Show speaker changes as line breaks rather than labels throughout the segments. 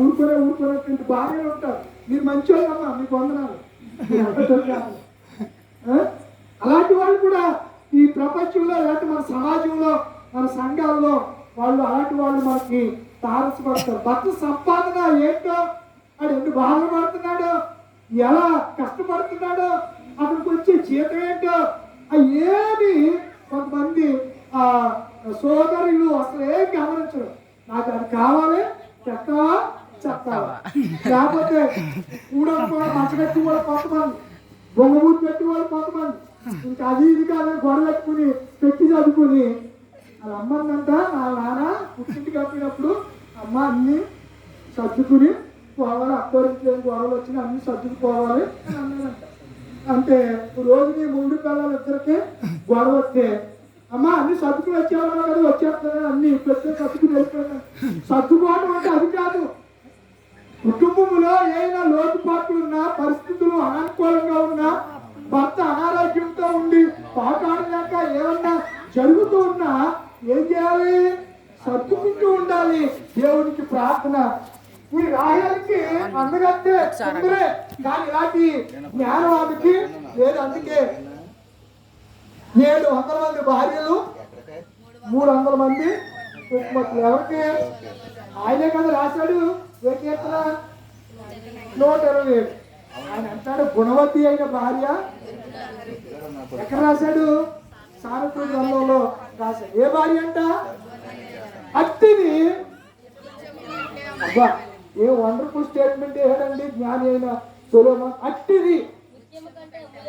ఊరుకునే ఊరుకునేటువంటి బాగానే ఉంటారు. మీరు మంచి వాళ్ళమ్మా మీకు వందనాలు. అలాంటి వాళ్ళు కూడా ఈ ప్రపంచంలో లేకపోతే మన సమాజంలో మన సంఘాల్లో వాళ్ళు అలాంటి వాళ్ళు మనకి తారసపడతారు. భర్త సంపాదన ఏంటో వాడు ఎన్ని బాధలు పడుతున్నాడో ఎలా కష్టపడుతున్నాడో అతనికి వచ్చే జీతం ఏంటో అవి ఏమి కొంతమంది ఆ సోదరులు అసలు ఏం గమనించరు. నాకు అది కావాలి చెక్కవా చెప్తావా లేకపోతే కూడా కూడా మంచగట్టి కూడా కొంతమంది బొమ్మబూతి పెట్టి వాళ్ళు కొంతమంది ఇంకా అది ఇది కాదని గొడవ పెట్టుకుని పెట్టి చదువుకుని వాళ్ళ అమ్మందంట నా నాన్న పుట్టింటికి వచ్చినప్పుడు అమ్మ అన్ని సర్దుకుని పోవాలి అక్కడికి గొడవలు వచ్చినా అన్ని సర్దుకుపోవాలి అని అన్నాడంట అంటే రోజుని మూడు పిల్లలు ఇద్దరికి గొడవ వస్తే అమ్మ అన్ని సర్దుకుని వచ్చేవాళ్ళు కదా వచ్చేస్తాను అన్ని పెద్ద సర్దుకుని వెళ్ళిపోయినా సర్దుకోవడం అంటే అది కాదు. కుటుంబంలో ఏదైనా లోటుపాట్లు ఉన్నా పరిస్థితులు అనానుకూలంగా ఉన్నా భర్త అనారోగ్యంతో ఉండి పాకాడలేక ఏమన్నా జరుగుతూ ఉన్నా ఏం చేయాలి? సర్దుకుంటూ ఉండాలి. దేవునికి ప్రార్థన. ఈ రాయలకి అందగంటే అందరే కానీ ఇలాంటి జ్ఞానం ఆమెకి లేదు అందుకే. ఏడు వందల మంది భార్యలు మూడు వందల మంది ఎవరికి? ఆయనే కదా రాశాడు. ఏ కీర్తన నూట ఇరవై ఏడు. ఆయన అంటాడు గుణవతి అయిన భార్య ఎక్కడ రాశాడు? సారథి గ్రంథంలో రాశాడు. ఏ భార్య అంట? అత్తిని. అబ్బా ఏ వండర్ఫుల్ స్టేట్మెంట్ ఏడండి జ్ఞాని అయిన సులభం అట్టిది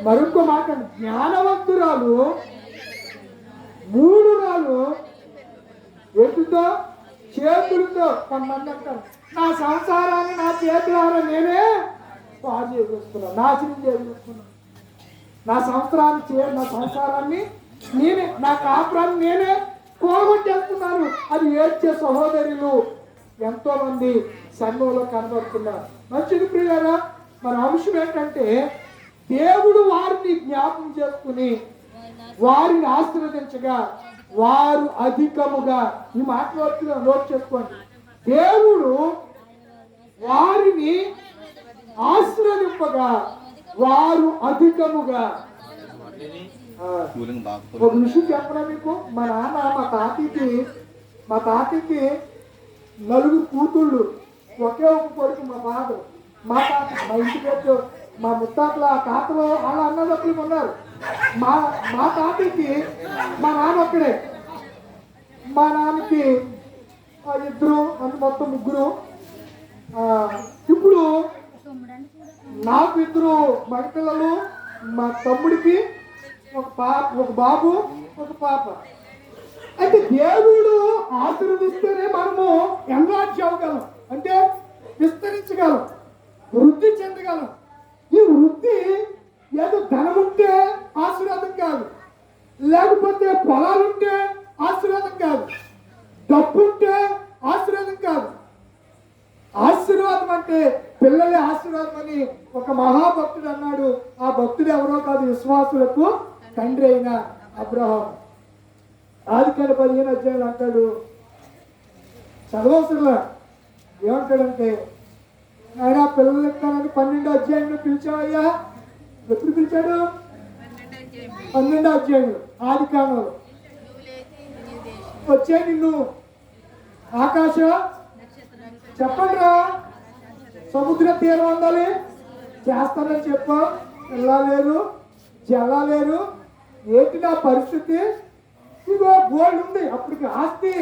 మరొక మాట జ్ఞానవంతురాలు మూడు రాలు ఎటుతో చేతులతో. కొంతమంది అంటారు నా సంసారాన్ని నా చేతులారా నేనే పాడు చేసేసుకున్నాను నాశనం చేసేసుకున్నాను నా సంవత్సరాన్ని చే నా సంసారాన్ని నేనే నా కాపురాన్ని నేనే పోగొట్టేస్తున్నాను. అది ఏడ్చే సహోదరులు ఎంతో మంది సంఘంలో కనబడుతున్నారు. మంచిది ప్రియారా మన అంశం ఏంటంటే దేవుడు వారిని జ్ఞాపం చేసుకుని వారిని ఆశీర్వదించగా వారు అధికముగా ఈ మాటలు నోట్ చేసుకోండి. దేవుడు వారిని వారు అధికముగా. ఒక విషయం చెప్పరా మీకు? మా నాన్న మా తాతయ్యకి మా తాతయ్యకి నలుగురు కూతుళ్ళు. ఒకే ఒక కొడుకు మా ఫాదర్ మా తాత మా ఇంటి పెట్టు మా ముత్తాతల తాతలు వాళ్ళ అన్నదప్పులు ఉన్నారు. మా మా తాతయ్యకి మా నాన్న ఒక్కడే. మా నాన్నకి ఇద్దరు అంటే మొత్తం ముగ్గురు. ఇప్పుడు నాకు ఇద్దరు మగపిల్లలు మా తమ్ముడికి ఒక పాప ఒక బాబు ఒక పాప. అయితే దేవుడు ఆశీర్వదిస్తేనే మనము ఎన్లాడ్జ్ అవ్వగలం. అంటే విస్తరించగలం వృద్ధి చెందగలం. ఈ వృద్ధి ఏదో ధనం ఉంటే ఆశీర్వాదం కాదు లేకపోతే పొలాలుంటే ఆశీర్వాదం కాదు డబ్బు ఉంటే ఆశీర్వాదం కాదు ఆశీర్వాదం అంటే పిల్లలే ఆశీర్వాదం అని ఒక మహాభక్తుడు అన్నాడు ఆ భక్తుడు ఎవరో కాదు మనకు తండ్రి అయిన అబ్రహం. ఆదికాల పదిహేను అధ్యాయులు అంటాడు. చదవసరులా ఏమంటాడంటే ఆయన పిల్లలు ఎత్తానని పన్నెండు అధ్యాయంలో పిలిచావయ్యా? ఎప్పుడు పిలిచాడు? పన్నెండు అధ్యాయులు ఆది కాలంలో వచ్చే నిన్ను ఆకాశ చెప్పండి రా సముద్ర తీరం ఉండాలి? చేస్తానని చెప్పు. వెళ్ళలేరు జల్లలేరు ఏంటి నా పరిస్థితి? ఇగో గోల్డ్ ఉంది. అప్పటికి ఆస్తి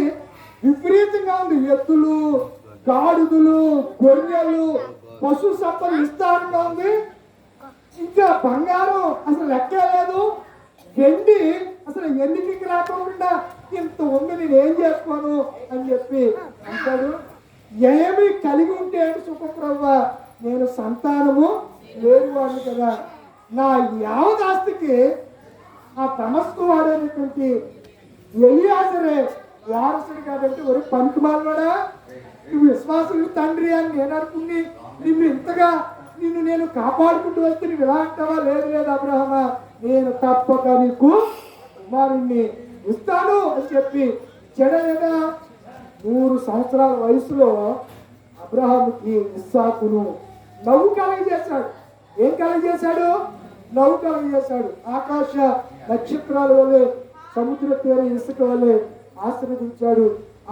విపరీతంగా ఉంది. ఎత్తులు గాడుదులు గొర్రెలు పశు సంపద విస్తారంగా ఉంది. ఇంకా బంగారం అసలు లెక్కే లేదు. వెండి అసలు ఎన్నికకి రాకుండా ఇంత ఉంది. నేను ఏం చేసుకోను అని చెప్పి అంటాడు. ఏమి కలిగి ఉంటే ఏంటి సుఖప్రభ నేను సంతానము లేని కదా. నా యావదాస్తికి ఆ తమస్కు వాడేటువంటి ఎలియాసరే వారసుడు కాబట్టి ఒరే పంతుమాలవాడా నువ్వు విశ్వాసులు తండ్రి అని నేను అనుకుని నిన్ను ఇంతగా నిన్ను నేను కాపాడుకుంటూ వస్తే నువ్వు ఇలా అంటావా? లేదు లేదు అబ్రహమా నేను తప్పక నీకు కుమారుణ్ణి ఇస్తాను అని చెప్పి చెడలేదా? నూరు సంవత్సరాల వయసులో అబ్రహాముకి ఇస్సాకును నవ్వు కలిగజేశాడు. ఏం కలగజేశాడు లవ్ కలగజేశాడు ఆకాశ నక్షత్రాల వలె సముద్ర తీర ఇసుక వలె ఆశీర్వదించాడు.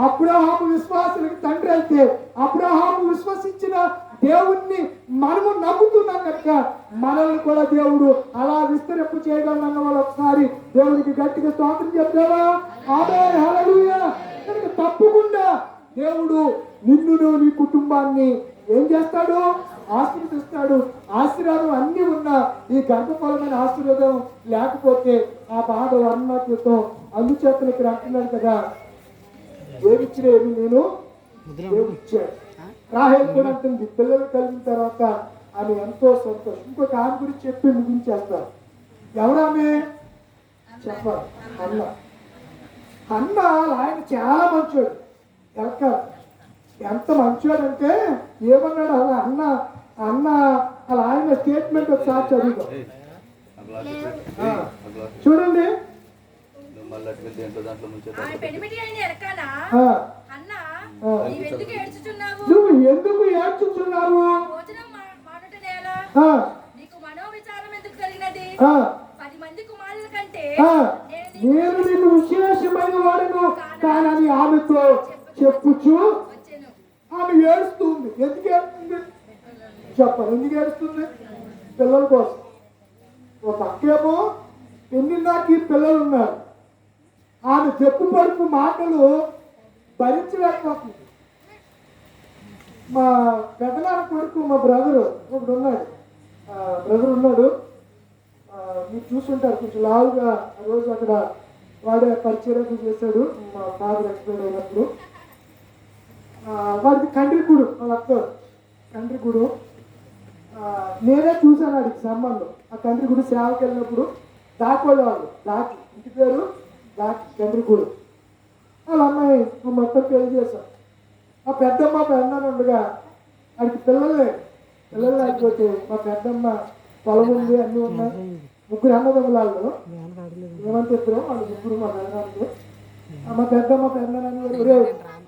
అబ్రహాము విశ్వాసులకు తండ్రి అయితే అబ్రహాము విశ్వసించిన దేవుణ్ణి మనము నమ్ముతున్నాం కనుక మనల్ని కూడా దేవుడు అలా విస్తరింపు చేయగలన్న వాళ్ళు ఒకసారి దేవుడికి గట్టిగా స్తోత్రం చెప్తావా? ఆమె హల్లెలూయా. తప్పకుండా దేవుడు నిన్ను నీ కుటుంబాన్ని ఏం చేస్తాడు? ఆశీర్వదిస్తాడు. ఆశీర్వాదం అన్ని ఉన్న ఈ గర్భఫలమైన ఆశీర్వాదం లేకపోతే ఆ బాధ వర్ణాత్మతో అందుచేతను ఇక్కడ అంటున్నాడు కదా ఏమిచ్చిన ఏమి నేను రాహేల్ కూడా అంటుంది పిల్లలు కలిగిన తర్వాత ఆమె ఎంతో సంతోషం. ఇంకొక ఆమె గురించి చెప్పి ముగించేస్తారు ఎవరామె? చెప్పాలి. అన్న. అన్న ఆయన చాలా మంచోడు. ఎంత మంచోడు అంటే ఏమన్నాడు అలా అన్న? అన్న అలా ఆయన స్టేట్మెంట్ ఒకసారి చదువుతాం ఆ, చూడండి. నువ్వు ఎందుకు ఏడ్చుచున్నావు?
భోజనం మా- మానుట నేలా.
ఆ,
నీకు మనోవిచారం ఎందుకు కలిగినది
ఆ,
పది మంది కుమారుల కంటే
ఆ,
నేను నీకు
నేను నీకు విశేషమైన వాడను. కానని ఆమెతో చెప్పుచు.
వచ్చెను
ఆమె ఏడుస్తుంది. ఎందుకు ఏడుస్తుంది? చెప్పాలి ఎందుకు ఏడుస్తుంది పిల్లల కోసం. ఒక పక్కేమో పెళ్ళిళ్ళకి పిల్లలు ఉన్నారు? ఆమె చెప్పు పడుపు మాటలు భరించలేకపోతుంది. మా పెద్దనాన్న కొడుకు మా బ్రదరు ఒకడు ఉన్నాడు బ్రదర్ ఉన్నాడు. మీరు చూసుంటారు కొంచెం లావుగా ఆ రోజు అక్కడ వాడే పరిచయం చేశాడు మా ఫాదర్ ఎక్స్పైర్ అయినప్పుడు. ఆ, వాడికి కండ్రిగూడు వాళ్ళ అత్త కండ్రిగూడు నేనే చూశాను వాడికి సంబంధం. ఆ కండ్రిగూడు సేవకి వెళ్ళినప్పుడు దాకోళ్ళు దాకి. ఇంటి పేరు దాకి. కండ్రిగూడు వాళ్ళ అమ్మాయి మా మొత్తం పెళ్ళి చేశాం ఆ పెద్దమ్మ పెద్దమ్మ ఉండగా వాడికి పిల్లలు పిల్లలు లేకపోతే మా పెద్దమ్మ పొలం ఉంది అన్నీ ఉన్నాయి. ముగ్గురు అన్నదమ్ములాళ్ళు. ఏమని చెప్పారో వాళ్ళు ముగ్గురు మా పెద్దనాన్నలు మా పెద్దమ్మ పెద్దనాన్న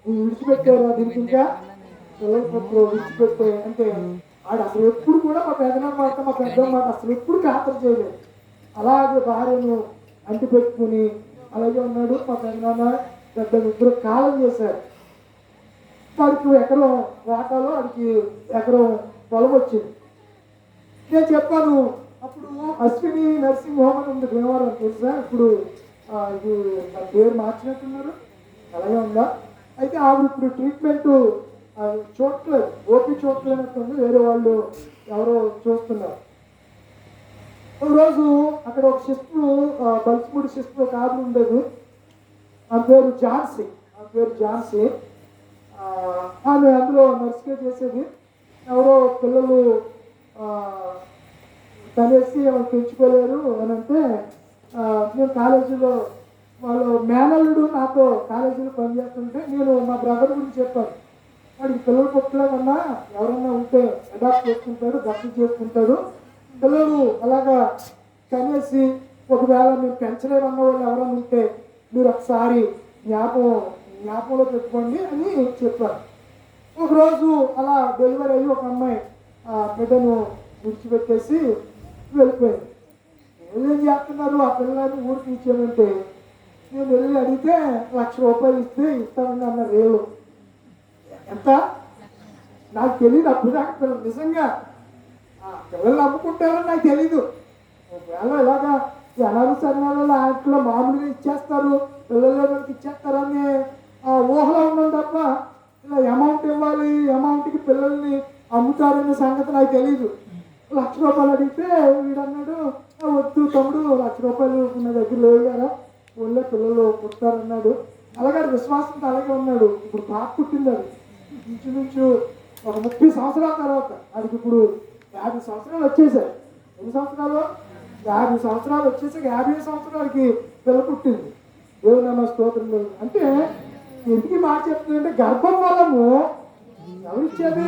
విడిచిపెట్టారు దీనికి ఇంకా? పిల్లలు విడిచిపెట్టే అంటే ఆడు అసలు ఎప్పుడు కూడా మా పెద్దనాన్న మాట మా పెద్దమ్మ మాట అసలు ఎప్పుడు ఖాతరు చేయలేదు. అలాగే భార్యను అంటిపెట్టుకుని అలాగే ఉన్నాడు మా పెద్దనాన్న పెద్ద ముగ్గురు కాలం చేశారు. వాడికి ఎకరం వాటాలో వాడికి ఎకరం పొలం వచ్చింది. నేను చెప్పాను అప్పుడు అశ్విని నర్సింగ్ హోమ్ అని ఉంది భీమవరం తెలుసా? ఇప్పుడు ఇది నా పేరు మార్చినట్టున్నారు. అలాగే ఉందా? అయితే ఆవిడ ఇప్పుడు ట్రీట్మెంట్ చూడట్లేదు ఓపి చూడట్లేనట్టుంది వేరే వాళ్ళు ఎవరో చూస్తున్నారు. ఒక రోజు అక్కడ ఒక సిస్టర్ బల్స్మూడి సిస్టర్ ఒక ఆవిడ ఉండేది. ఆ పేరు ఝాన్సీ ఆ పేరు ఝాన్సీ ఆమె అందులో నర్సుగా చేసేది. ఎవరో పిల్లలు తనేసి వాళ్ళు పెంచుకోలేరు అని అంటే నేను కాలేజీలో వాళ్ళు మేనల్లుడు నాతో కాలేజీలో పనిచేస్తుంటే నేను మా బ్రదర్ గురించి చెప్పాను. వాడికి పిల్లలు పుట్టలేదన్నా ఎవరన్నా ఉంటే అడాప్ట్ చేసుకుంటాడు దత్తు చేసుకుంటాడు. పిల్లలు అలాగా కనేసి ఒకవేళ మీరు పెంచలేమన్న వాళ్ళు ఎవరైనా ఉంటే మీరు ఒకసారి జ్ఞాపకం జ్ఞాపకంలో పెట్టుకోండి అని చెప్పారు. ఒకరోజు అలా డెలివరీ అయ్యి ఒక అమ్మాయి ఆ బిడ్డను విడిచిపెట్టేసి వెళ్ళిపోయింది. ఏం చేస్తున్నారు? ఆ పిల్లలని ఊరికి ఇచ్చామంటే నేను వెళ్ళి అడిగితే లక్ష రూపాయలు ఇస్తే ఇస్తామని అన్న రేలు ఎంత? నాకు తెలియదు అప్పుడు దాకా పిల్లలు నిజంగా ఆ పిల్లలు నాకు తెలీదు. ఒకవేళ ఇలాగా జనాలు అనాథ ఆటలో మామూలుగా ఇచ్చేస్తారు పిల్లలకి ఇచ్చేస్తారనే ఆ ఊహలో ఉన్నాం తప్ప ఇలా అమౌంట్ ఇవ్వాలి అమౌంట్కి పిల్లల్ని అమ్ముతారనే సంగతి నాకు తెలీదు. లక్ష రూపాయలు అడిగితే వీడు అన్నాడు వద్దు తమ్ముడు లక్ష రూపాయలు నా దగ్గర లేవు కదా ఊళ్ళో పిల్లలు పుట్టారన్నాడు అలాగే విశ్వాసంతో అలాగే ఉన్నాడు. ఇప్పుడు పాప పుట్టింది అది. ఇంచుమించు ఒక ముప్పై సంవత్సరాల తర్వాత. అది ఇప్పుడు యాభై సంవత్సరాలు వచ్చేసాయి. ఎన్ని సంవత్సరాలు? యాభై సంవత్సరాలు వచ్చేసాక యాభై సంవత్సరాలకి పిల్ల పుట్టింది. దేవుడు నమ్మ స్తోత్రం అంటే ఎందుకు మాట చెప్తుందంటే గర్భం వలము ఎవరిచ్చేది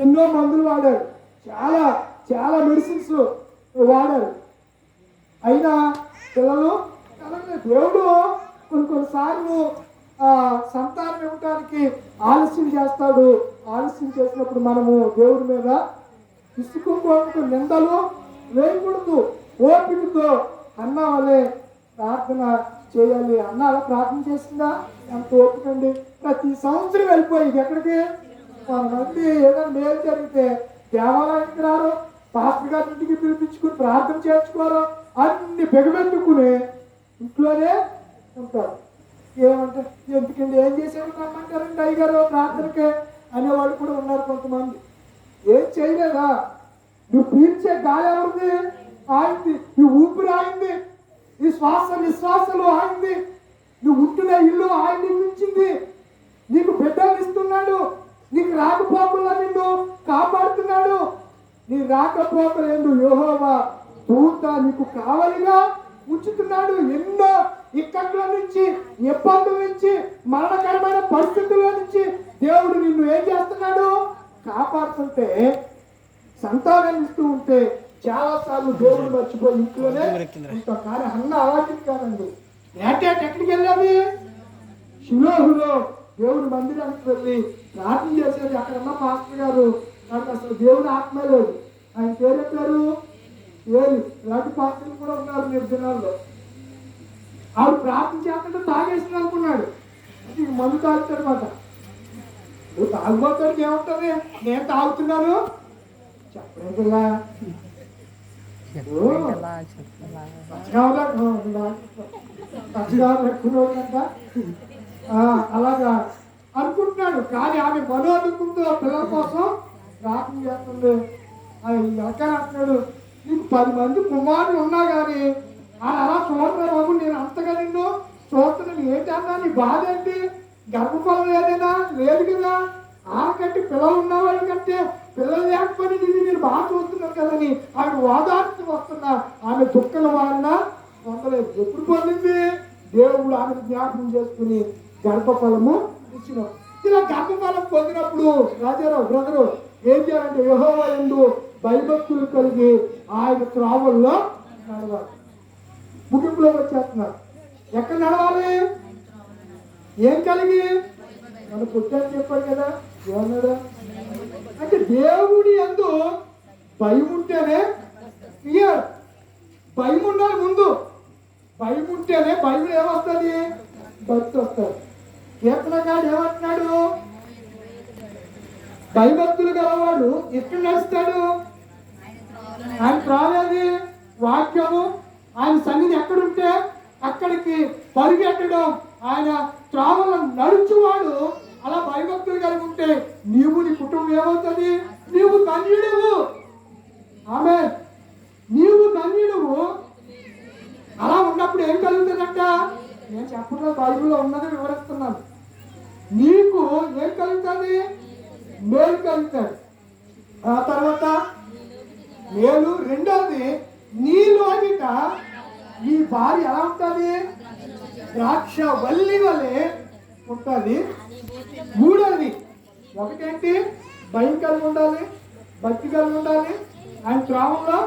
ఎన్నో మందులు వాడారు. చాలా చాలా మెడిసిన్స్ వాడారు. అయినా పిల్లలు దేవుడు కొన్ని కొన్నిసార్లు సంతానం ఇవ్వడానికి ఆలస్యం చేస్తాడు. ఆలస్యం చేసినప్పుడు మనము దేవుడి మీద విసుకుకోవద్దు నిందలు వేయకూడదు. ఓపికతో అన్న వలె ప్రార్థన చేయాలి. అన్న అలా ప్రార్థన చేసిందా? ఎంత ఓపికండి ప్రతి సంవత్సరం వెళ్ళిపోయి ఎక్కడికి? కొంతమంది ఏదైనా మేలు జరిగితే దేవాలయానికి రారు పాస్టర్ గారి ఇంటికి పిలిపించుకుని ప్రార్థన చేర్చుకోరు అన్ని బెగబెట్టుకుని ఇంట్లోనే ఉంటారు. ఏమంటే ఎందుకండి? ఏం చేశారు? రమ్మంటారండి అయ్యగారు ప్రార్థనకే అనేవాళ్ళు కూడా ఉన్నారు కొంతమంది. ఏం చేయలేదా? నువ్వు పీల్చే గాలి ఎవరిది? ఆయింది. నీ ఊపిరి ఆయింది. ఈ శ్వాస నిశ్వాసలు ఆయింది. నువ్వు ఉంటున్న ఇల్లు ఆయన నిర్మించింది నీకు బిడ్డలు ఇస్తున్నాడు. నీకు రాకపోకుండా నిన్ను కాపాడుతున్నాడు. నీ రాకపోకలేందు యోహోవా? దూత నీకు కావాలిగా ఉంచుతున్నాడు. ఎన్నో ఇక్కట్లో నుంచి ఇబ్బందుల నుంచి మరణకరమైన పరిస్థితుల నుంచి దేవుడు నిన్ను ఏం చేస్తున్నాడు? కాపాడుతుంటే సంతానం ఇస్తూ ఉంటే చాలా సార్లు దేవుడు మర్చిపోయి ఇంట్లోనే కానీ అన్న అలాంటిది కాదండి. ఏటేట ఎక్కడికి వెళ్ళాలి? షిలోహులో దేవుడి మందిరానికి వెళ్ళి ప్రార్థన చేసేది అక్కడ ఉన్న పాస్టర్ గారు. నాకు అసలు దేవుడు ఆత్మ లేదు. ఆయన పేరు చెప్పారు ఏలి. ఇలాంటి పాస్టర్లు కూడా ఉన్నారు నిర్జనాల్లో. ఆవిడ ప్రార్థన చేస్తుంటే తాగేసింది అనుకున్నాడు. మందు తాగుతాడు మాట. నువ్వు తాగుబోతాడు ఏముంటుంది? నేను తాగుతున్నాను. చెప్పలేదు కదా అలాగా. అనుకుంటున్నాడు. కానీ ఆమె మనోదుకుంటూ పిల్లల కోసం ప్రార్థన చేస్తుంది. ఎక్కడ అంటున్నాడు నీకు పది మంది కుమారులు ఉన్నా కానీ ఆయన అలా చూడరా బాబు నేను అంతగా నిన్ను చూస్తున్నాను ఏంటన్నా నీ బాధ ఏంటి? గర్భఫలం ఏదైనా లేదు కదా? ఆనకంటే పిల్లలు ఉన్న కంటే పిల్లలు లేకపోతే నిన్ను నేను బాగా చూస్తున్నాను కదని ఆమె ఓదార్చి వస్తున్నా ఆమె దుఃఖల వలన పొందలేదు ఎప్పుడు పొందింది? దేవుడు ఆమె జ్ఞాపకం చేసుకుని గర్భఫలము ఇచ్చిన ఇలా గర్భఫలం పొందినప్పుడు రాజారావు బ్రదరు ఏం చేయాలంటే యహోవ ఎందు భయభక్తులు కలిగి ఆయన త్రావుల్లో నడవాలి. ముగింపులో వచ్చేస్తున్నారు. ఎక్కడ నడవాలి ఏం కలిగి? మన పుట్టాన్ని చెప్పాడు కదా ఏమన్నాడా? అంటే దేవుడి ఎందు భయం ఉంటేనే క్లియర్. భయం ఉండాలి ముందు. భయం ఉంటేనే భయం ఏమొస్తుంది? భక్తి వస్తుంది. కీర్తనగాడు ఏమంటున్నాడు? భయభక్తులు గలవాడు ఎక్కడ నడుస్తాడు? ఆయన రాలేదు వాక్యము? ఆయన సన్నిధి ఎక్కడుంటే అక్కడికి పరిగెట్టడం ఆయన త్రావలో నడుచువాడు అలా భయభక్తులు కలిగి ఉంటే నీవు నీ కుటుంబం ఏమవుతుంది? నీవు ధన్యుడవు. ఆమె నీవు ధన్యుడవు. అలా ఉన్నప్పుడు ఏం కలుగుతుందంట? నేను చెప్పడం బైబిల్లో ఉన్నది వివరిస్తున్నాను. నీకు ఏం కలుగుతుంది? మేలు కలుగుతాడు ఆ తర్వాత మేలు రెండవది నీలోనిట నీ భార్య ఎలా ఉంటుంది? ద్రాక్ష వల్లి వలె ఉంటుంది. మూడవది ఒకటేంటి? భయం కలిగి ఉండాలి భక్తి కలిగి ఉండాలి. ఆయన త్రావంలో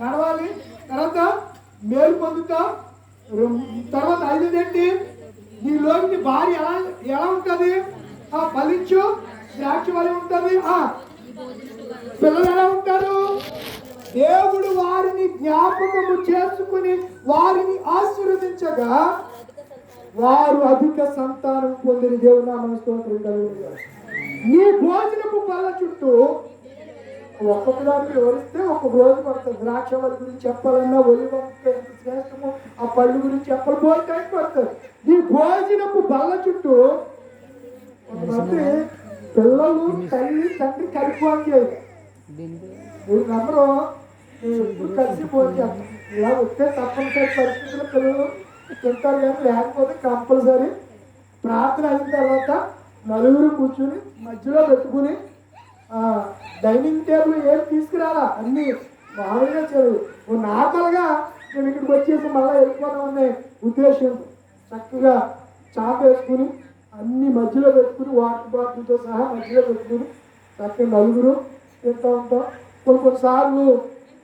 నడవాలి. తర్వాత మేలు పొందుతా. తర్వాత ఐదోది ఏంటి నీలోని భార్య ఎలా ఎలా ఉంటుంది? ఆ ఫలించు ద్రాక్ష వలె ఉంటుంది. ఆ పిల్లలు ఎలా ఉంటారు? దేవుడు వారిని జ్ఞాపకము చేసుకుని వారిని ఆశీర్వదించగా వారు అధిక సంతానం పొందిన దేవుడు నామం స్తోత్రం నీ భోజనపు పళ్ళ చుట్టూ ఒక్కొక్క దానికి వివరిస్తే ఒక్కొక్క రోజు పడుతుంది ద్రాక్ష వాళ్ళ గురించి చెప్పాలన్నా ఒలివ శ్రేష్టము ఆ పళ్ళు గురించి చెప్పకపోతే టైం పడుతుంది. నీ భోజనపు బల్ల చుట్టూ కొంతమంది పిల్లలు తల్లి తండ్రి కలిపి చేయాలి. మీరు నమ్మరు. ఇప్పుడు ఎప్పుడు కలిసి భోజనం చేస్తాం ఇలా వస్తే తప్పనిసరి పరిస్థితులు పిల్లలు తింటారు కానీ లేకపోతే కంపల్సరీ ప్రార్థన అయిన తర్వాత నలుగురు కూర్చుని మధ్యలో పెట్టుకుని డైనింగ్ టేబుల్ ఏం తీసుకురాలా? అన్ని మామూలుగా చదువు ఓ నార్మల్గా ఇక్కడికి వచ్చేసి మళ్ళీ వెళ్ళిపోదాం అనే ఉద్దేశం. చక్కగా చాప వేసుకుని అన్ని మధ్యలో పెట్టుకుని వాటర్ బాటిల్తో సహా మధ్యలో పెట్టుకుని చక్కగా నలుగురు తింటూ ఉంటాం. కొన్ని కొన్నిసార్లు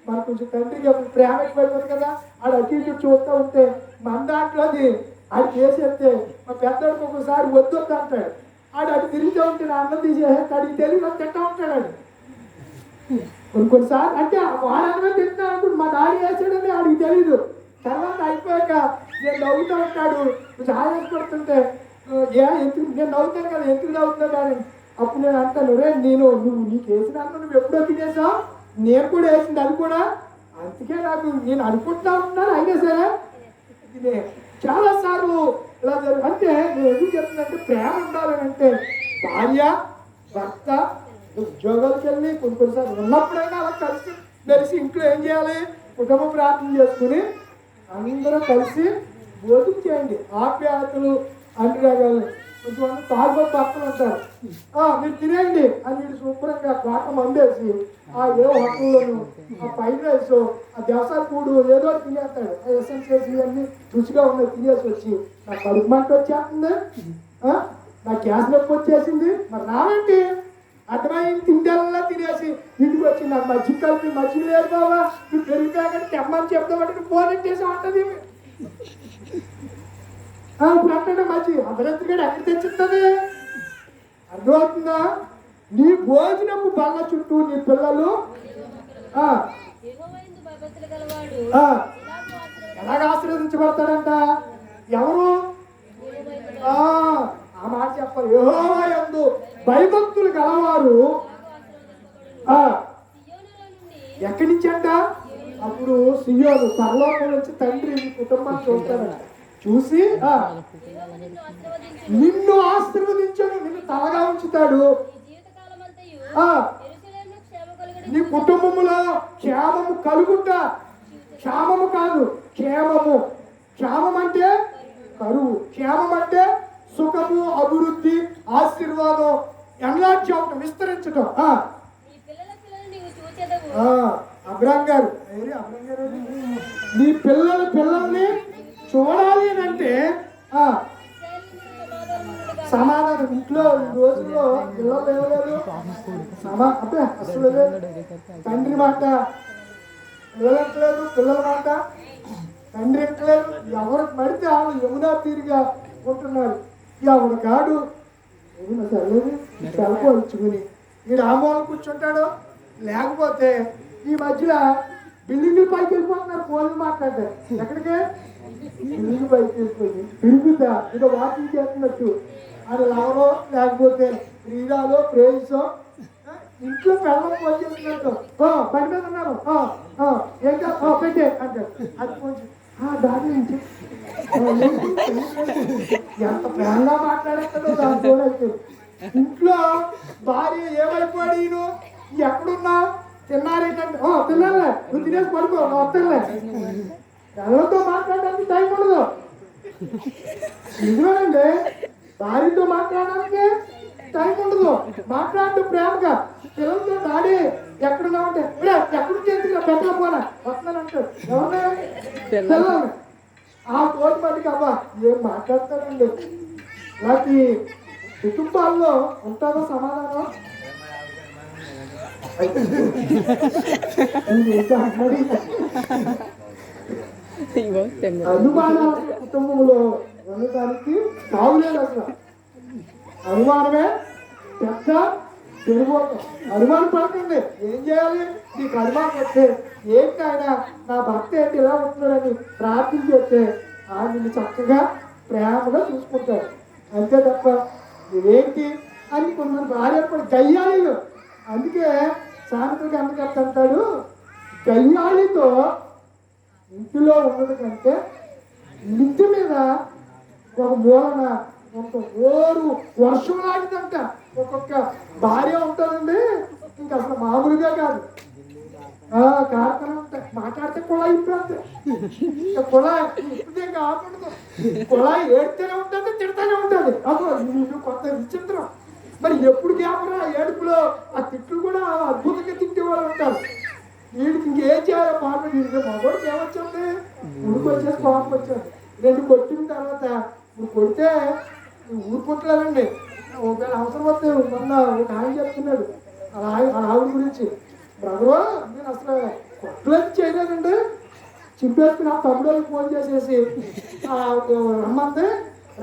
మనకు కొంచెం తండ్రికి ప్రేమకి ప్రేమ కదా. ఆడ అటు ఇటు చూస్తూ ఉంటే మన దాంట్లోది ఆడు చేసేస్తే మా పెద్దడికి ఒకసారి వద్దు వద్దు అంటాడు. ఆడు అటు తిరుగుతూ ఉంటే నా అన్నం తీసేస్తాడు ఈ తెలివి తింటా ఉంటాడు ఆడు. కొన్ని కొన్నిసార్లు అంటే వాడనమే తింటున్నాను అనుకుంటు. మా డాడీ వేసాడని ఆడికి తెలీదు. తర్వాత అయిపోయాక నేను నవ్వుతూ ఉంటాడు. కొంచెం ఆవేశపడుతుంటే ఏ ఎందుకు? నేను నవ్వుతాను కదా. ఎందుకు నవ్వుతున్నాడు అని అప్పుడు నేను అంటాను రే నేను నువ్వు నీకు వేసిన అన్నం నువ్వు ఎప్పుడో తినేసావు? నేను కూడా వేసింది అది కూడా. అందుకే నాకు నేను అనుకుంటా ఉన్నాను అయినా సరే. ఇది చాలా సార్లు ఇలా జరుగు అంటే నేను ఎందుకు చెప్తుందంటే ప్రేమ ఉండాలని అంటే భార్య భర్త ఉద్యోగాలకు వెళ్ళి కొన్ని కొన్నిసార్లు ఉన్నప్పుడైనా అలా కలిసి మెలిసి ఇంట్లో ఏం చేయాలి? కుటుంబ ప్రార్థన చేసుకుని అందరూ కలిసి భోజనం చేయండి. ఆప్యాయతలు రకాలు కొంతమంది తాగుబోతు భర్తలు అంటారు. "ఆ, మీరు తినేయండి అని వీడు శుభ్రంగా పాట అందేసి ఆ ఏ హోటల్లోనూ ఆ ఫ్రైడ్ రైస్ ఆ దేవసాల కూడు ఏదో తినేస్తాడు. ఆ ఎసెన్షియల్స్ ఇవన్నీ రుచిగా ఉన్నాయి తినేసి వచ్చి నా కడుపు మంట వచ్చేస్తుంది. నా గ్యాస్ నొప్పి వచ్చేసింది. మరి రావేంటి అర్థమైంది? తిండల్లా తినేసి ఇంటికి వచ్చి నాకు మజ్జిగ కలిపి మజ్జిగ లేదు బాబా నువ్వు పెరిగిపోయాక తెమ్మని చెప్తామంటే ఫోన్ చేసి ఉంటుంది. ఇప్పుడు మంచి మజ్జిగ గడి ఎక్కడ తెచ్చిస్తుంది అర్థమవుతుందా నీ భోజనపు బల్ల చుట్టూ నీ పిల్లలు. ఆ, ఎలాగ ఆశీర్వదించబడతాడంట? ఎవరు? ఆ మాట చెప్పాలి యందు భయభక్తులు గలవారు. ఎక్కడి నుంచి అంట అప్పుడు సియోను పరలోకం నుంచి తండ్రి కుటుంబాన్ని చూస్తాడంట. చూసి
నిన్ను ఆశీర్వదించాడు
నిన్ను తలగా ఉంచుతాడు.
నీ
కుటుంబములో క్షేమము కలుగుట క్షేమము కాదు క్షేమము. క్షేమం అంటే కరువు క్షేమం అంటే సుఖము అభివృద్ధి ఆశీర్వాదం ఎన్లార్జ్ అవటం విస్తరించటం. ఆ,
నీ
గారు గారు నీ పిల్లల పిల్లల్ని చూడాలి అని అంటే ఆ, సమాధానం. ఇంట్లో ఈ రోజుల్లో పిల్లలు లేవలేదు సమా అంటే అసలు లేదు. తండ్రి మాట వెళ్ళట్లేదు పిల్లల మాట తండ్రి ఎక్కలేదు. ఎవరికి పడితే వాళ్ళు యమునా తీరుగా ఉంటున్నారు. ఎవడు కాడు? యమున చల్లేదు సెలవుచ్చుకుని ఆమోలు కూర్చుంటాడు. లేకపోతే ఈ మధ్యలో బిల్డింగ్ పైకి వెళ్ళిపోతున్నారు. ఫోన్లు మాట్లాడారు ఎక్కడికి? బిల్డింగ్ బయట తీసుకొని తిరుగుతా. ఇంకా వాకింగ్ చేస్తున్నట్టు. అది ఎవరో లేకపోతే క్రీడాలో ప్రేయసో? ఇంట్లో పెళ్ళం ఫోన్ చేస్తున్నట్టు. పని మీద ఉన్నారు. ఏంటో పెట్టే అంటారు. అది కొంచెం "ఆ, ఏంటి?" ఎంత ప్రేమగా మాట్లాడేస్తాడో దాని చూడచ్చు. ఇంట్లో భార్య ఏమైపోయాడు ఈయన? ఎక్కడున్నా? తిన్నారేంటంటే ఓ తిన్నానులే. నువ్వు తినేసి పడుకో. వస్తలే ఎవరితో మాట్లాడడానికి టైం ఉండదు. నిజమేనండి భార్యతో మాట్లాడడానికి టైం ఉండదు. మాట్లాడటం ప్రేమగా పిల్లలతో డాడీ ఎక్కడున్నా ఉంటే "ఇప్పుడే, ఎక్కడి నుంచి ఎందుకు పోనా? ఎవరిని? పిల్లల్ని. ఆ తోటి మటుకు అబ్బా ఏం మాట్లాడతాడండి వాటి కుటుంబాల్లో ఉంటుందో సమాధానం ఇంకా అనుమాన కుటుంబంలో ఉండటానికి తావులేదు అసలు అనుమానమే పెద్ద పెరుగోటం. అనుమానం పడుతుంది. ఏం చేయాలి? నీకు అనుమానం వస్తే ఏంటి ఆయన నా భర్త ఏంటి? ఇలా ఉంటున్నాడని ప్రార్థన చేస్తే ఆయన నిన్ను చక్కగా ప్రేమగా చూసుకుంటాడు. అంతే తప్ప నువ్వేంటి? అని కొంతమంది భార్య కూడా గయ్యాలీలు అందుకే సామెతకి అందుకు అంటాడు? గయ్యాళితో ఇంటిలో ఉండడం కంటే ఇంటి మీద ఒక మూలన ఒక ఓరు వర్షం లాంటిదంట ఒక్కొక్క భార్య ఉంటుందండి ఇంకా అసలు మామూలుగా కాదు. ఆ ఉంటాయి మాట్లాడితే కుళాయి ఇప్పుడంతే కుళాయి ఇప్పుడు ఇంకా కుళాయి ఏడితేనే ఉంటుంది తిడతానే ఉంటుంది. అసలు ఇది కొత్త విచిత్రం. మరి ఎప్పుడు గ్యాపరా ఏడుపులో ఆ తిట్లు కూడా అద్భుతంగా తిట్టేవాళ్ళు ఉంటారు. వీడికి ఇంకేం చేయాలో? పాప వీడికి మగోడికి ఏమొచ్చింది ఊరికి వచ్చేసి పాపం వచ్చాడు నేను కొట్టిన తర్వాత ఇప్పుడు కొడితే ఊరుకుంటలేదండి ఒకవేళ అవసరం వస్తే మొన్న ఒక ఆయన చెప్తున్నాడు. అలా ఆయన ఆ ఆవిడ గురించి. బ్రదరు నేను అసలు కొట్టలేదు చేయలేదండి. చింపేసుకుని ఆ తమ్ముడోళ్ళకి ఫోన్ చేసేసి రమ్మంది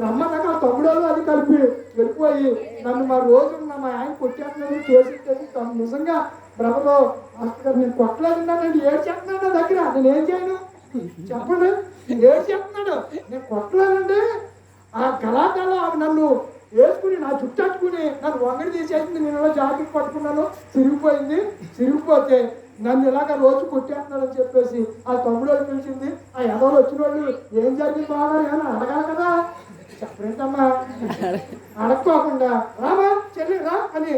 రమ్మన్నాక ఆ తమ్ముడోళ్ళు అది కలిపి వెళ్ళిపోయి నన్ను మా రోజు నా మా ఆయన కొట్టేస్తున్నాడు కేసు తను నిజంగా బ్రహ్మలో అక్కడ నేను కొట్టలేదున్నానండి ఏడు చెప్తున్నాడు నా దగ్గర? నేను ఏం చేయను? చెప్పండి. ఏడు చెప్తున్నాడు? నేను కొట్టలేదండి ఆ గలాటాలో ఆమె నన్ను వేసుకుని నా చుట్టట్టుకుని నన్ను వంగడి తీసేసింది. నేను ఇలా జాకెట్ పట్టుకున్నాను. సిరిగిపోయింది సిరిగిపోతే నన్ను ఇలాగ రోజు కొట్టేస్తున్నాడని చెప్పేసి ఆ తమ్ముడు పిలిచింది. ఆ ఎదవలు వచ్చిన వాళ్ళు ఏం జరిగింది బాగా అని అడగాలి కదా? చెప్పలేంటమ్మా అడక్కోకుండా రామా చెల్లి రా అని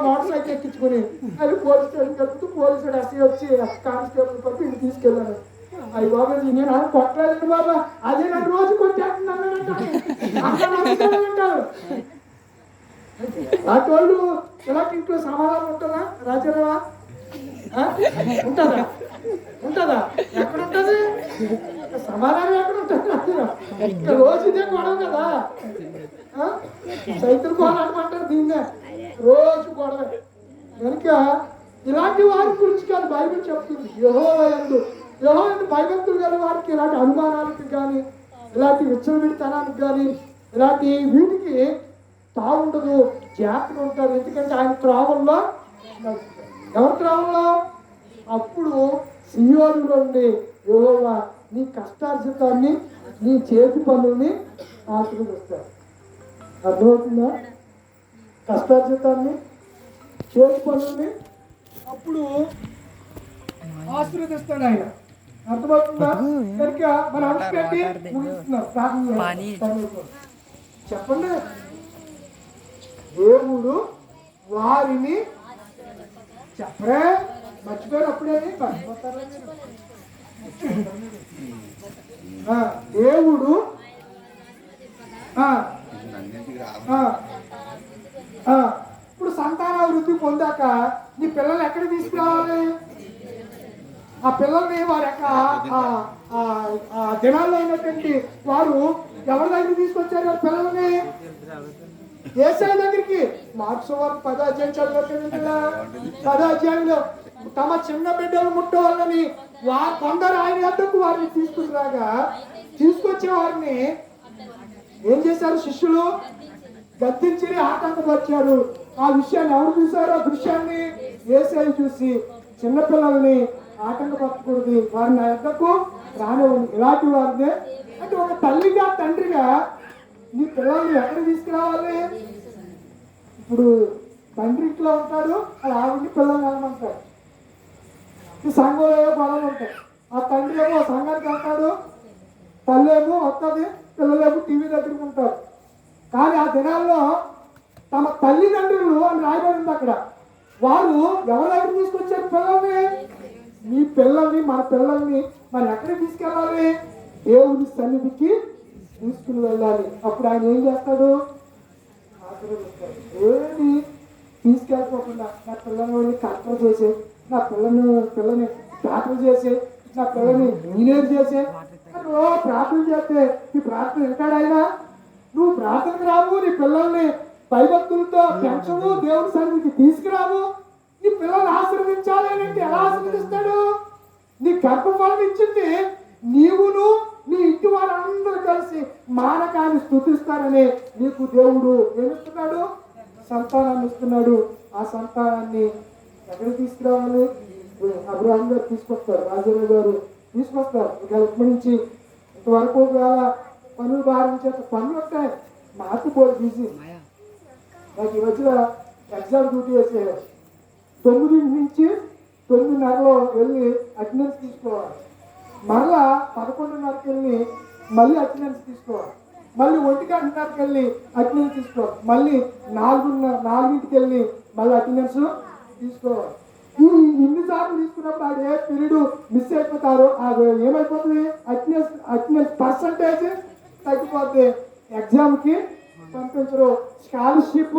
మోటార్ సైకిల్ ఎక్కించుకుని అది పోలీస్ స్టేషన్ కలుపుతూ పోలీసుడు అసలు వచ్చి కానిస్టేబుల్ పంపి ఇంటికి తీసుకెళ్ళాను అయ్యి బాబా నేను ఆయన కొట్టలేదు బాబా. అదే నన్ను రోజు కొట్టేస్తున్నాను అంటారు అటు. వాళ్ళు ఇలాంటి ఇంట్లో సమాధానం ఉంటుందా? రాజరావా? ఉంటుందా? ఉంటుందా? ఎక్కడ ఉంటుంది? సమాధానం ఎక్కడ ఉంటుంది రోజు ఇదే గొడవ కదా? ఆ? సైకిల్ దీన్నే. రోజు గొడవ. కనుక ఇలాంటి వారి గురించి కాదు బైబిల్ చెప్తుంది. యహో ఎందు యహో ఎందు భయభక్తులు గల వారికి ఇలాంటి అనుమానాలకు కానీ ఇలాంటి విచ్చలవిడితనానికి కానీ ఇలాంటి వీటికి తాగుండదు జాగ్రత్తగా ఉంటారు. ఎందుకంటే ఆయన త్రావల్లో ఎవరి త్రావల్లో అప్పుడు సియోలు నుండి యోగా నీ కష్టార్జితాన్ని నీ చేతి పనుల్ని ఆశీర్వదిస్తారు అర్థమవుతుందా? కష్టార్జితాన్ని చేతి పనుల్ని అప్పుడు ఆశీర్వదిస్తాడు ఆయన. అర్థమవుతుందా? కనుక మన అంశపెట్టి ముగిస్తున్నాం. చెప్పండి. దేవుడు వారిని చెప్పరే. మర్చిపోయారు అప్పుడేని మర్చిపోతారా దేవుడు ఆ, ఆ, ఆ, ఇప్పుడు సంతానాభివృద్ధి పొందాక నీ పిల్లలు ఎక్కడ తీసుకురావాలి? ఆ పిల్లల్ని వారి యొక్క ఆ- దినాల్లో ఉన్నటువంటి వారు ఎవరి దగ్గర తీసుకొచ్చారు ఆ పిల్లల్ని? ఏసఐ దగ్గరికి. మార్క్స్ వారు పదాధ్యాయం కదా పదాధ్యాయంలో తమ చిన్న బిడ్డలు ముట్టవాలని వా కొందరు ఆయన వద్దకు వారిని తీసుకురాగా తీసుకొచ్చే వారిని ఏం చేశారు శిష్యులు? గద్దించి ఆటంకపరిచారు ఆ విషయాన్ని ఎవరు చూశారు? ఆ దృశ్యాన్ని ఏసఐ చూసి చిన్నపిల్లల్ని ఆటంకపరచకూడదు. వారి నా యొక్కకు రానివ్వండి. ఇలాంటి వారిదే. అంటే ఒక తల్లిగా తండ్రిగా నీ పిల్లల్ని ఎక్కడ తీసుకురావాలి? ఇప్పుడు తండ్రి ఇంట్లో ఉంటాడు అది ఆవిడ్ని పిల్లల్ని వెళ్ళమంటాడు ఈ సంఘంలో ఏవో ఉంటాయి. ఆ తండ్రి ఏమో సంఘానికి వెళ్తాడు తల్లి ఏమో వస్తుంది పిల్లలేమో టీవీ దగ్గర ఉంటారు. కానీ ఆ దినాల్లో తమ తల్లిదండ్రులు అని రాయబడింది అక్కడ. వారు ఎవరి దగ్గర తీసుకొచ్చారు పిల్లల్ని? మీ పిల్లల్ని మన పిల్లల్ని మరి ఎక్కడికి తీసుకెళ్ళాలి? దేవుని సన్నిధికి తీసుకుని వెళ్ళాలి. అప్పుడు ఆయన ఏం చేస్తాడు? ఆశీర్వదిస్తాడు. ఏమి తీసుకెళ్ళిపోకుండా నా పిల్లని కలెక్టర్ చేసి నా పిల్లని పిల్లని డాక్టర్ చేసి నా పిల్లని ఇంజనీర్ చేసి నువ్వు ప్రార్థన చేస్తే నీ ప్రార్థన వింటాడైనా నువ్వు ప్రార్థనకు రావు నీ పిల్లల్ని భయభక్తులతో పెంచవు దేవుని సన్నిధికి తీసుకురావు. నీ పిల్లల్ని ఆశీర్వదించాలి అంటే ఎలా ఆశీర్వదిస్తాడు? నీ గర్భఫలం ఇచ్చింది నీవును నీ ఇంటి వారందరూ కలిసి మానకాన్ని స్థుతిస్తారని నీకు దేవుడు ఏమిస్తున్నాడు సంతానాన్ని ఇస్తున్నాడు. ఆ సంతానాన్ని ఎక్కడ తీసుకురావాలి? అబ్రహం గారు తీసుకొస్తారు రాజేంద్ర గారు తీసుకొస్తారు. ఇక ఇప్పటి నుంచి ఇంతవరకు ఒకవేళ పనులు భారించే పనులు ఉంటాయి మాకు పోయి బిజీ నాకు ఈ మధ్య ఎగ్జామ్ డ్యూటీ వేసేయారు తొమ్మిది నుంచి తొమ్మిదిన్నరలో వెళ్ళి అటెండెన్స్ తీసుకోవాలి. మరలా పదకొండున్నరకి వెళ్ళి మళ్ళీ అటెండెన్స్ తీసుకోవాలి. మళ్ళీ ఒంటికి గంటన్నరకి వెళ్ళి అటెండెన్స్ తీసుకోవాలి మళ్ళీ నాలుగున్నర నాలుగింటికి వెళ్ళి మళ్ళీ అటెండెన్స్ తీసుకోవాలి ఈ ఇన్నిసార్లు తీసుకున్నప్పుడు అది ఏ పీరియడ్ మిస్ అయిపోతారో. అది ఏమైపోతుంది? అటెండెన్స్ అటెండెన్స్ పర్సంటేజ్ తగ్గిపోతే ఎగ్జామ్కి పంపించరు. స్కాలర్షిప్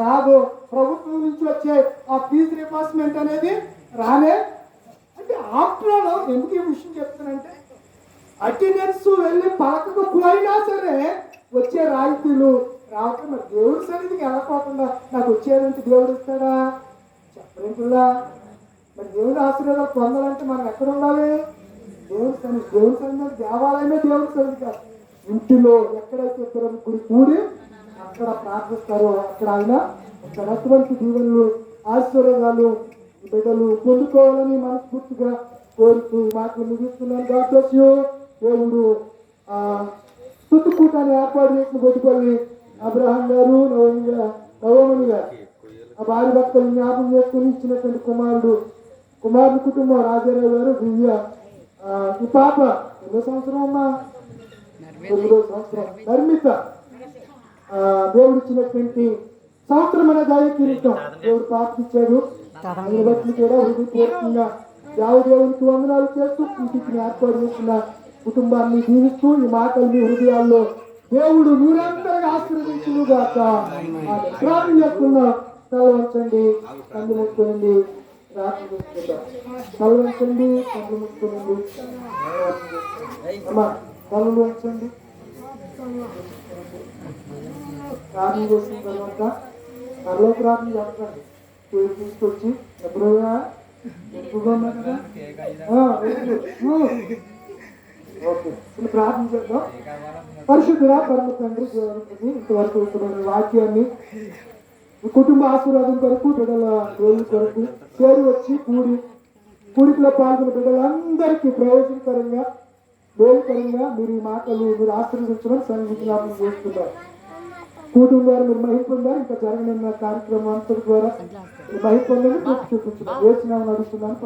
రాదు. ప్రభుత్వం నుంచి వచ్చే ఆ ఫీజు రిపార్స్మెంట్ అనేది రాలే అంటే ఆఫ్టర్ ఎందుకు ఈ విషయం చెప్తానంటే అటెండెన్స్ వెళ్ళి పలకకపోయినా సరే వచ్చే రాయితీలు రాక మరి దేవుడి సన్నిధికి వెళ్ళకోకుండా నాకు వచ్చేదంటే దేవుడు ఇస్తాడా? చెప్పలేకుండా మరి దేవుడు ఆశీర్వాదాలు పొందాలంటే మనం ఎక్కడ ఉండాలి? దేవుని సన్నిధి దేవుని సన్నిధి దేవాలయమే దేవుని సన్నిధి కాదు. ఇంటిలో ఎక్కడైతే ఇద్దరు గురి కూడి అక్కడ ప్రార్థిస్తారో అక్కడ ఆయన అటువంటి దీవెనలు ఆశీర్వాదాలు బిడ్డలు పొందుకోవాలని మనస్ఫూర్తిగా కోరుతూ మాటలు ముగిస్తున్నాను. God. దేవుడు ఆ తుట్టుకూటాన్ని ఏర్పాటు చేసిన గొడ్డుపల్లి అబ్రహాం గారు నవమణి గారు ఆ భార్య భక్తులు జ్ఞాపకం చేసుకుని ఇచ్చినటువంటి కుమారుడు కుమారుడు కుటుంబం రాజారావు గారు దివ్య. ఆ, ఈ పాప ఎన్నో సంవత్సరం అమ్మా? తొమ్మిదో సంవత్సరం. నిర్మిత ఆ, దేవుడు ఇచ్చినటువంటి మన దాని కిరీటం దేవుడు పాపిచ్చాడు ఆయన బట్టి కూడా హృదయపూర్వకంగా దేవదేవునికి వందనాలు చేస్తూ ఇంటికి ఏర్పాటు చేసిన కుటుంబాన్ని జీవిస్తూ ఈ మాటలు మీ హృదయాల్లో దేవుడు నిరంతరంగా ఆశీర్వదించును గాక ప్రార్థన చేసుకుందాం తలవంచండి కళ్ళు ముట్టుకోండి ప్రార్థన చేసుకుందాం తలవంచండి కళ్ళు ముట్టుకోండి అమ్మా కళ్ళు వంచండి ప్రార్థన చేసిన తర్వాత మరలో ప్రార్థన చేస్తాను పేరు తీసుకొచ్చి ఎప్పుడైనా ఎక్కువగా ఉన్నా ప్రార్థన చేద్దాం. పరిశుద్ధురా పరమ తండ్రి ఇంతవరకు వాక్యాన్ని కుటుంబ ఆశీర్వాదం కొరకు బిడ్డల రోజు కొరకు చేరి వచ్చి కూడి కూడికలో పాల్గొన్న బిడ్డలందరికీ ప్రయోజనకరంగా మేలుకరంగా మీరు ఈ మాటలు మీరు ఆశీర్వదించడం సన్నిధిలాపం చేస్తున్నారు కూటమి ద్వారా మీరు మహిళ పొందారు ఇంకా జరగనున్న కార్యక్రమం అంతటి ద్వారా మీరు మహిళ పొందని చూపించడం. వేసిన నడుస్తున్నాను